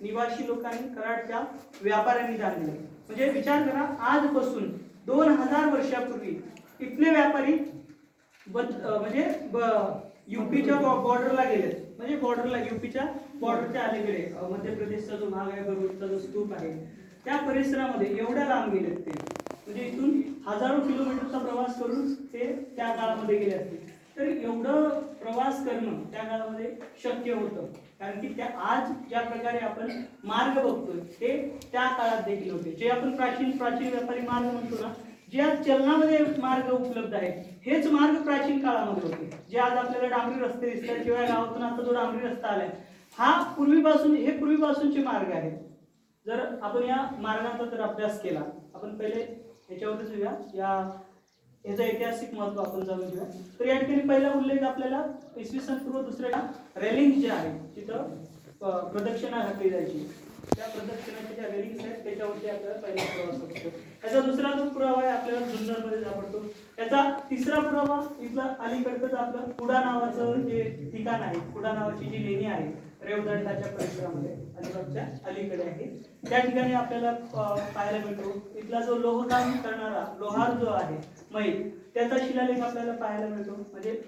निवासी लोकांनी कराडच्या व्यापाऱ्यांनी जाणले म्हणजे विचार करा आजपासून दोन हजार वर्षापूर्वी इथले व्यापारी बद- म्हणजे युपीच्या बॉर्डरला गेले. म्हणजे बॉर्डरला युपीच्या बॉर्डरच्या अलीकडे मध्य प्रदेशचा जो भाग आहे भरूचचा जो स्तूप आहे त्या परिसरामध्ये एवढ्या लांब गेलेत ते म्हणजे इथून हजारो किलोमीटरचा प्रवास करून ते त्या काळामध्ये गेले असतील. तर एवढं प्रवास करणं त्या काळामध्ये शक्य होतं. कारण की त्या आज ज्या प्रकारे आपण मार्ग बघतोय ते त्या काळात देखील होते. जे आपण प्राचीन प्राचीन व्यापारी मार्ग म्हणतो ना जे आज चलनामध्ये मार्ग उपलब्ध आहेत हेच मार्ग प्राचीन काळामध्ये होते. जे आज आपल्याला डांबरी रस्ते दिसतात किंवा गावातून आता जो डांबरी रस्ता आलाय हा पूर्वीपासून हे पूर्वीपासूनचे मार्ग आहेत. जर आपण या मार्गाचा जर अभ्यास केला आपण पहिले याच्यावरच येऊया. या याचं ऐतिहासिक महत्त्व आपण जाणून घेऊया. तर या ठिकाणी पहिला उल्लेख आपल्याला इसवी सन पूर्व दुसऱ्या रेलिंग जे आहे तिथं प्रदक्षिणा घातली जायची. त्या प्रदक्षिणाच्या ज्या रेलिंग्स आहेत त्याच्यावरती आपल्याला पहिला प्रवास असतो त्याचा दुसरा जो पुरावा आहे आपल्याला जुन्नरमध्ये सापडतो त्याचा तिसरा पुरावा इथला अलीकडचंच आपलं कुडा नावाचं जे ठिकाण आहे कुडा नावाची जी लेणी आहे रेवदंडाच्या परिसरामध्ये अलिबागच्या अलीकडे आहे. त्या ठिकाणी आपल्याला पाहायला मिळतो. इथला जो लोहकाम करणारा लोहार जो आहे मैल त्याचा शिलालेख आपल्याला पाहायला मिळतो. म्हणजे